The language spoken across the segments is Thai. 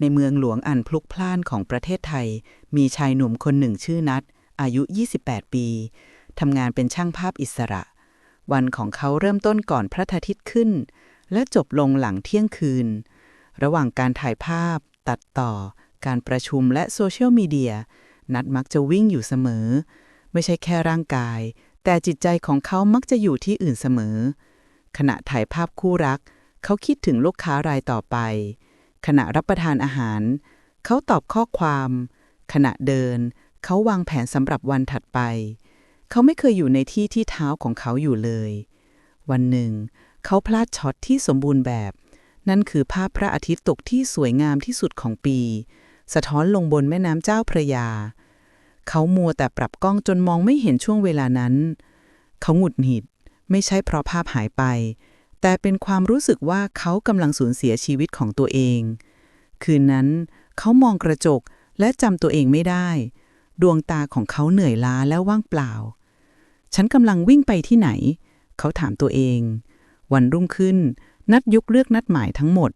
ในเมืองหลวงอันพลุกพล่านของประเทศไทย มีชายหนุ่มคนหนึ่งชื่อนัทอายุ 28 ปีทำงานเป็นช่างภาพอิสระ วันของเขาเริ่มต้นก่อนพระอาทิตย์ขึ้น และจบลงหลังเที่ยงคืน ระหว่างการถ่ายภาพ ตัดต่อ การประชุมและโซเชียลมีเดีย นัดมักจะวิ่งอยู่เสมอ ไม่ใช่แค่ร่างกาย แต่จิตใจของเขามักจะอยู่ที่อื่นเสมอ ขณะถ่ายภาพคู่รัก เขาคิดถึงลูกค้ารายต่อไป ขณะรับประทานอาหาร เขาตอบข้อความ ขณะเดิน เขาวางแผนสำหรับวันถัดไป เขาไม่เคยอยู่ในที่ที่เท้าของเขาอยู่เลย วันหนึ่ง เขาพลาดช็อตที่สมบูรณ์แบบ นั่นคือภาพพระอาทิตย์ตกที่สวยงามที่สุดของปี สะท้อนลงบนแม่น้ำเจ้าพระยา เขามัวแต่ปรับกล้องจนมองไม่เห็นช่วงเวลานั้น เขาหงุดหงิด ไม่ใช่เพราะภาพหายไป แต่เป็นความรู้สึกว่าเขากำลังสูญเสียชีวิตของตัวเอง คืนนั้นเขามองกระจกและจำตัวเองไม่ได้ ดวงตาของเขาเหนื่อยล้าและว่างเปล่า ฉันกำลังวิ่งไปที่ไหน เขาถามตัวเอง วันรุ่งขึ้น นัดยุกเลือกนัดหมายทั้งหมด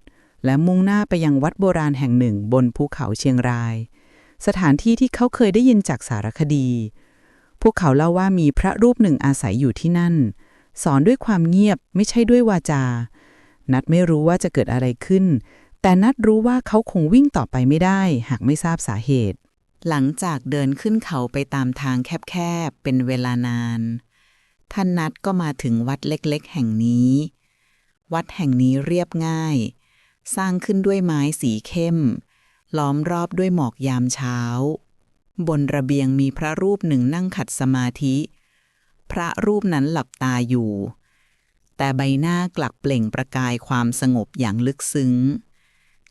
และมุ่งหน้าไปยังวัดโบราณแห่งหนึ่งบนภูเขาเชียงราย สถานที่ที่เขาเคยได้ยินจากสารคดี พวกเขาเล่าว่ามีพระรูปหนึ่งอาศัยอยู่ที่นั่น สอนด้วยความเงียบไม่ใช่ด้วยวาจา นัดไม่รู้ว่าจะเกิดอะไรขึ้น แต่นัดรู้ว่าเขาคงวิ่งต่อไปไม่ได้ หากไม่ทราบสาเหตุ หลังจากเดินขึ้นเขาไปตามทางแคบๆเป็นเวลานาน ท่านนัดก็มาถึงวัดเล็กๆ แห่งนี้ วัดแห่งนี้เรียบง่าย สร้างขึ้นด้วยไม้สีเข้ม ล้อมรอบด้วยหมอกยามเช้า บนระเบียงมีพระรูปหนึ่งนั่งขัดสมาธิ พระรูปนั้นหลับตาอยู่ แต่ใบหน้ากลักเปล่งประกายความสงบอย่างลึกซึ้ง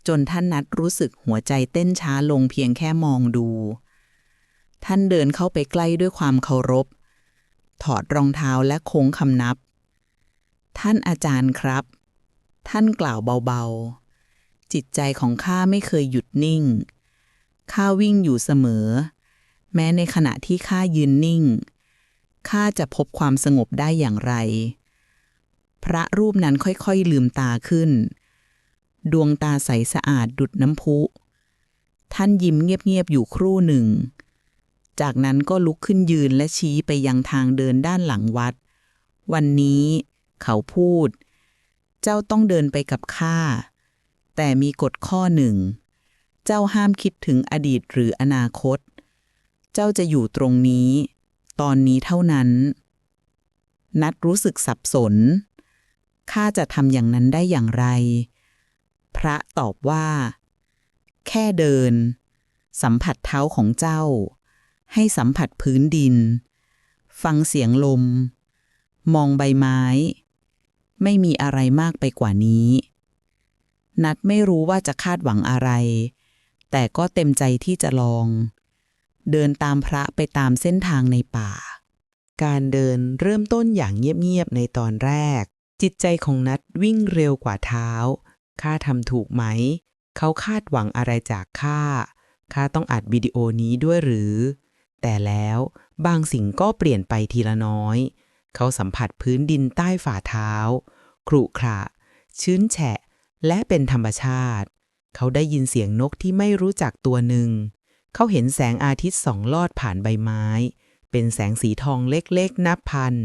จนท่านนัดรู้สึกหัวใจเต้นช้าลงเพียงแค่มองดู ท่านเดินเข้าไปใกล้ด้วยความเคารพ ถอดรองเท้าและโค้งคำนับ ท่านอาจารย์ครับ ท่านกล่าวเบาๆ จิตใจของข้าไม่เคยหยุดนิ่งข้าวิ่งอยู่เสมอ แม้ในขณะที่ข้ายืนนิ่ง ข้าจะพบความสงบได้อย่างไร พระรูปนั้นค่อยๆ ลืมตาขึ้น ดวงตาใสสะอาดดุดน้ำพุ ท่านยิ้มเงียบๆ อยู่ครู่หนึ่ง จากนั้นก็ลุกขึ้นยืนและชี้ไปยังทางเดินด้านหลังวัด วันนี้ เขาพูด เจ้าต้องเดินไปกับข้า แต่มีกฎข้อหนึ่ง เจ้าห้ามคิดถึงอดีตหรืออนาคต เจ้าจะอยู่ตรงนี้ ตอนนี้เท่านั้น นัดรู้สึกสับสน ข้าจะทำอย่างนั้นได้อย่างไร พระตอบว่า แค่เดิน สัมผัสเท้าของเจ้า ให้สัมผัสพื้นดิน ฟังเสียงลม มองใบไม้ ไม่มีอะไรมากไปกว่านี้ นัดไม่รู้ว่าจะคาดหวังอะไร แต่ก็เต็มใจที่จะลอง เดินตามพระไปตามเส้นทางในป่า การเดินเริ่มต้นอย่างเงียบๆในตอนแรก จิตใจของนัดวิ่งเร็วกว่าเท้า ข้าทำถูกไหม เขาคาดหวังอะไรจากข้า ข้าต้องอัดวิดีโอนี้ด้วยหรือ แต่แล้วบางสิ่งก็เปลี่ยนไปทีละน้อย เขาสัมผัสพื้นดินใต้ฝ่าเท้า ครุขระ ชื้นแฉะ และเป็นธรรมชาติ เขาได้ยินเสียงนกที่ไม่รู้จักตัวหนึ่ง เขาเห็นแสงอาทิตย์สองลอดผ่านใบไม้ เป็นแสงสีทองเล็กๆนับพัน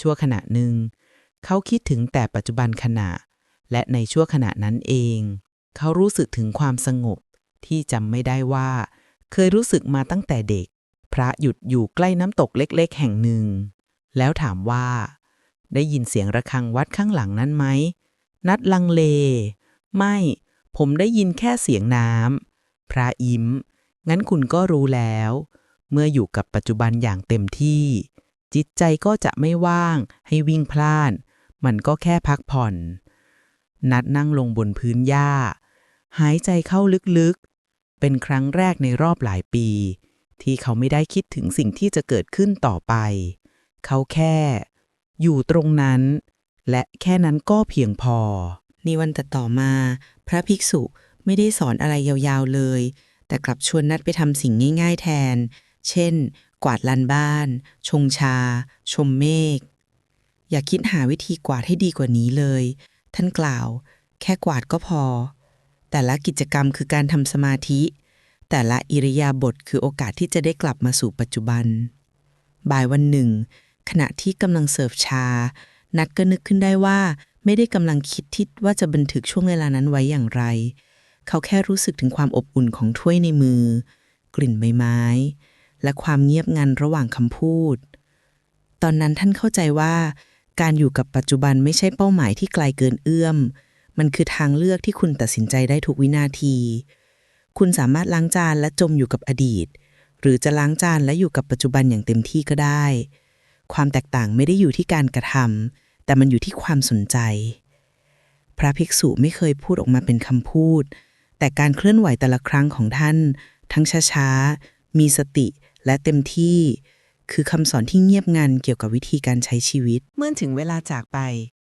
ชั่วขณะหนึ่ง เขาคิดถึงแต่ปัจจุบันขณะ และในชั่วขณะนั้นเอง เขารู้สึกถึงความสงบที่จำไม่ได้ว่า เคยรู้สึกมาตั้งแต่เด็ก พระหยุดอยู่ใกล้น้ำตกเล็กๆ แห่งหนึ่ง แล้วถามว่า ได้ยินเสียงระฆังวัดข้างหลังนั้นไหม นัดลังเล ไม่ ผมได้ยินแค่เสียงน้ำพระยิ้ม งั้นคุณก็รู้แล้ว เมื่ออยู่กับปัจจุบันอย่างเต็มที่ จิตใจก็จะไม่ว่างให้วิ่งพล่าน มันก็แค่พักผ่อน นัดนั่งลงบนพื้นหญ้า หายใจเข้าลึกๆ เป็นครั้งแรกในรอบหลายปี ที่เขาไม่ได้คิดถึงสิ่งที่จะเกิดขึ้นต่อไป เขาแค่ อยู่ตรงนั้น และแค่นั้นก็เพียงพอ ในวันต่อมา พระภิกษุไม่ได้สอนอะไรยาวๆเลย แต่กลับชวนนัดไปทำสิ่งง่าย ๆ แทน เช่น กวาดลานบ้าน ชงชา ชมเมฆ อย่าคิดหาวิธีกวาดให้ดีกว่านี้เลย ท่านกล่าว แค่กวาดก็พอ แต่ละกิจกรรมคือการทำสมาธิ แต่ละอิริยาบถคือโอกาสที่จะได้กลับมาสู่ปัจจุบัน บ่ายวันหนึ่ง ขณะที่กำลังเสิร์ฟชา นัดก็นึกขึ้นได้ว่าไม่ได้กำลังคิดที่ว่าจะบันทึกช่วงเวลานั้นไว้อย่างไร เขาแค่รู้สึกถึงความอบอุ่นของถ้วยในมือ กลิ่นใบไม้ และความเงียบงันระหว่างคำพูด ตอนนั้นท่านเข้าใจว่าการอยู่กับปัจจุบันไม่ใช่เป้าหมายที่ไกลเกินเอื้อม มันคือทางเลือกที่คุณตัดสินใจได้ทุกวินาที คุณสามารถล้างจานและจมอยู่กับอดีต หรือจะล้างจานและอยู่กับปัจจุบันอย่างเต็มที่ก็ได้ ความแตกต่างไม่ได้อยู่ที่การกระทำแต่มันอยู่ที่ความสนใจ พระภิกษุไม่เคยพูดออกมาเป็นคำพูด แต่การเคลื่อนไหวแต่ละครั้งของท่าน ทั้งช้าๆ มีสติและเต็มที่ คือคำสอนที่เงียบงันเกี่ยวกับวิธีการใช้ชีวิต เมื่อถึงเวลาจากไป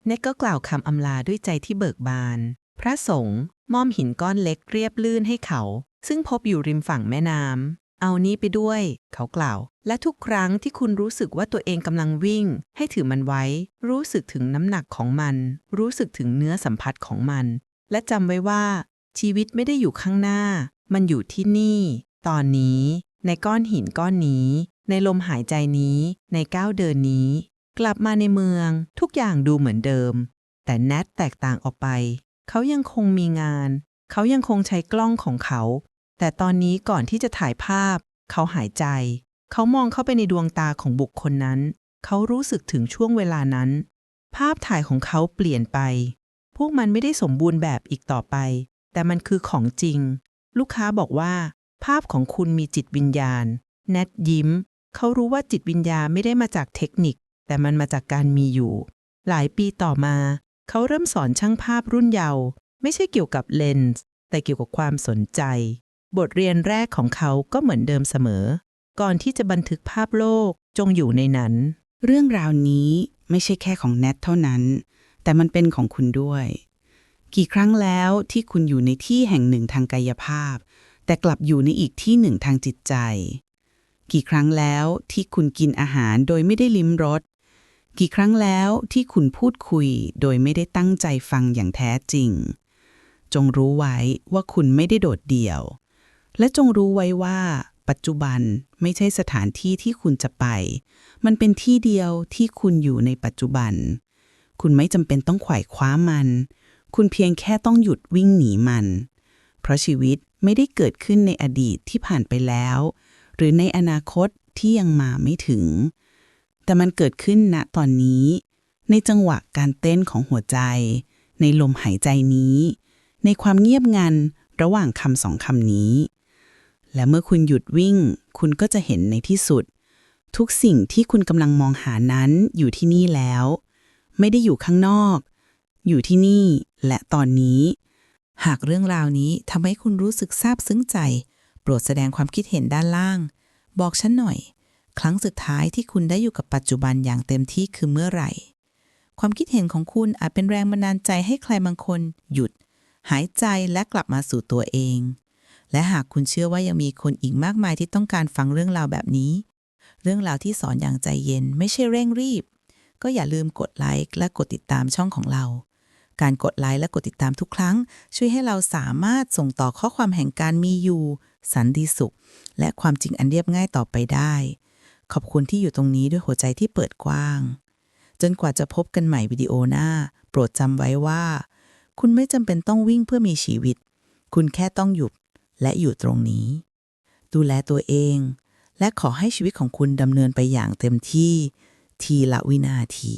เนกก็กล่าวคำอำลาด้วยใจที่เบิกบาน พระสงฆ์มอมหินก้อนเล็กเรียบลื่นให้เขา ซึ่งพบอยู่ริมฝั่งแม่น้ำเอานี้ไปด้วย เขากล่าว และทุกครั้งที่คุณรู้สึกว่าตัวเองกำลังวิ่ง ให้ถือมันไว้ รู้สึกถึงน้ำหนักของมัน รู้สึกถึงเนื้อสัมผัสของมัน และจำไว้ว่า ชีวิตไม่ได้อยู่ข้างหน้า มันอยู่ที่นี่ ตอนนี้ ในก้อนหินก้อนนี้ ในลมหายใจนี้ ในก้าวเดินนี้ กลับมาในเมือง ทุกอย่างดูเหมือนเดิม แต่แนทแตกต่างออกไป เขายังคงมีงาน เขายังคงใช้กล้องของเขา แต่ตอนนี้ก่อนที่จะถ่ายภาพ เขาหายใจ เขามองเข้าไปในดวงตาของบุคคลนั้น เขารู้สึกถึงช่วงเวลานั้น ภาพถ่ายของเขาเปลี่ยนไปพวกมันไม่ได้สมบูรณ์แบบอีกต่อไป แต่มันคือของจริง ลูกค้าบอกว่า ภาพของคุณมีจิตวิญญาณ แนทยิ้ม เขารู้ว่าจิตวิญญาณไม่ได้มาจากเทคนิค แต่มันมาจากการมีอยู่ หลายปีต่อมา เขาเริ่มสอนช่างภาพรุ่นเยาว์ไม่ใช่เกี่ยวกับเลนส์แต่เกี่ยวกับความสนใจ บทเรียนแรกของเขาก็เหมือนเดิมเสมอ ก่อนที่จะบันทึกภาพโลกจงอยู่ในนั้น เรื่องราวนี้ไม่ใช่แค่ของแนทเท่านั้น แต่มันเป็นของคุณด้วย กี่ครั้งแล้วที่คุณอยู่ในที่แห่งหนึ่งทางกายภาพ แต่กลับอยู่ในอีกที่หนึ่งทางจิตใจ กี่ครั้งแล้วที่คุณกินอาหารโดยไม่ได้ลิ้มรส กี่ครั้งแล้วที่คุณพูดคุยโดยไม่ได้ตั้งใจฟังอย่างแท้จริง จงรู้ไว้ว่าคุณไม่ได้โดดเดี่ยว และจงรู้ไว้ว่า ปัจจุบันไม่ใช่สถานที่ที่คุณจะไป มันเป็นที่เดียวที่คุณอยู่ในปัจจุบัน คุณไม่จำเป็นต้องไขว่คว้ามัน คุณเพียงแค่ต้องหยุดวิ่งหนีมัน เพราะชีวิตไม่ได้เกิดขึ้นในอดีตที่ผ่านไปแล้ว หรือในอนาคตที่ยังมาไม่ถึง แต่มันเกิดขึ้นณตอนนี้ ในจังหวะการเต้นของหัวใจ ในลมหายใจนี้ ในความเงียบงันระหว่างคำสองคำนี้ และเมื่อคุณหยุดวิ่ง คุณก็จะเห็นในที่สุด ทุกสิ่งที่คุณกำลังมองหานั้นอยู่ที่นี่แล้ว ไม่ได้อยู่ข้างนอก อยู่ที่นี่และตอนนี้ หากเรื่องราวนี้ทำให้คุณรู้สึกซาบซึ้งใจ โปรดแสดงความคิดเห็นด้านล่าง บอกฉันหน่อย ครั้งสุดท้ายที่คุณได้อยู่กับปัจจุบันอย่างเต็มที่คือเมื่อไหร่ ความคิดเห็นของคุณอาจเป็นแรงบันดาลใจให้ใครบางคนหยุด หายใจและกลับมาสู่ตัวเอง และหากคุณเชื่อว่ายังมีคนอีกมากมายที่ต้องการฟังเรื่องราวแบบนี้ เรื่องราวที่สอนอย่างใจเย็นไม่ใช่เร่งรีบก็อย่าลืมกดไลค์และกดติดตามช่องของเรา การกดไลค์และกดติดตามทุกครั้ง ช่วยให้เราสามารถส่งต่อข้อความแห่งการมีอยู่ สันติสุข และความจริงอันเรียบง่ายต่อไปได้ ขอบคุณที่อยู่ตรงนี้ด้วยหัวใจที่เปิดกว้าง จนกว่าจะพบกันใหม่วิดีโอหน้า โปรดจำไว้ว่า คุณไม่จำเป็นต้องวิ่งเพื่อมีชีวิต คุณแค่ต้องหยุดและอยู่ตรงนี้ ดูแลตัวเอง และขอให้ชีวิตของคุณดำเนินไปอย่างเต็มที่ ทีละวินาที